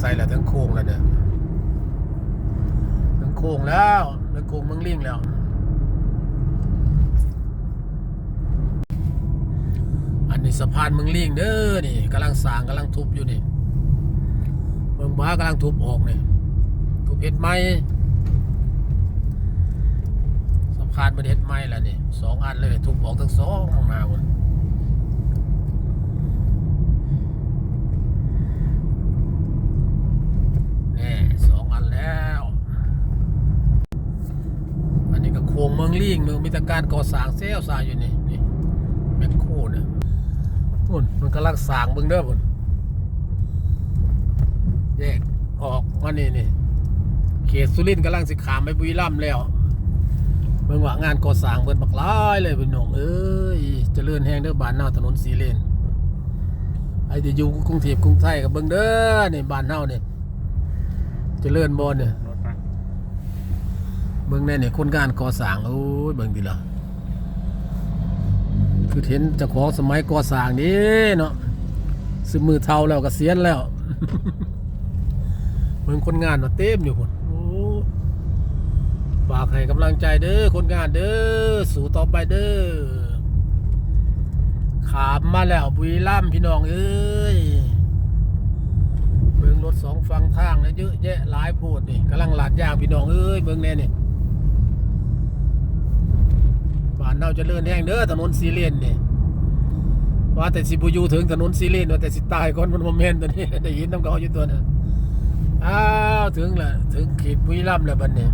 ใส่แล้วทั้งโค้งแล้วเนี่ยทั้งโค้งแล้วทั้งโค้งมืองลิงแล้ว อันนี้สะพานมืองลิงเด้อนี่กำลังสางกำลังทุบอยู่นี่เมืองบ้ากำลังทุบออกนี่ทุบเห็ดไม้สะพานมันเห็ดไม้แล้วนี่สองอันเลยทุบออกทั้งสองข้างหน้าหมดนี่สองอันแล้ว อันนี้ก็โค้งเมืองลิงเมืองมิตรการก่อสร้างเซลล์สาอยู่นี่นี่แมคโครเนี่ยพุ่นมันกำลังสร้างเบิ่งเด้อพุ่นแยกออกมานี่นี่เขตสุรินทร์กำลังสิขามไปบุรีรัมย์แล้วเบิ่งว่างานก่อสร้างเบิ่นบักหลายเลยพี่น้องเอ้ยเจริญแฮงเด้อบ้านเฮาถนนสีเลนไอ้ที่อยู่กรุงเทพกรุงไทยก็เบิ่งเด้อนี่บ้านเฮานี่ยเจริญบ่เนี่ย เบิ่งแน่นี่คนงานก่อสร้างโอ้ยเบิ่งดิล่ะคือเห็นเจ้าของสมัยก่อสร้างนี่เนาะซึมมือเท่าแล้วก็เสียนแล้วเมืองคนงานเนาะเต็มอยู่คนโอ้ฝากให้กำลังใจเด้อคนงานเด้อสู่ต่อไปเด้อขามมาแล้วบุรีรัมพี่น้องเอ้ยเบิ่งรถสองฝั่งทางนะเยอะแยะหลายโพดนี่กำลังหลาดยางพี่น้องเอ้ยเบิ่งแน่นี่ เราจะเลื่อนแห้งเด้อถนนซีเลนนี่ว่าแต่สิบูยูถึงถนนซีเลนว่าแต่สิตายก่อนมันโมเมนต์ตัวนี้ได้ยินน้ำเขาอยู่ตัวน่ะอ้าวถึงละถึงเขตบุรีรัมย์แล้วบัดนี้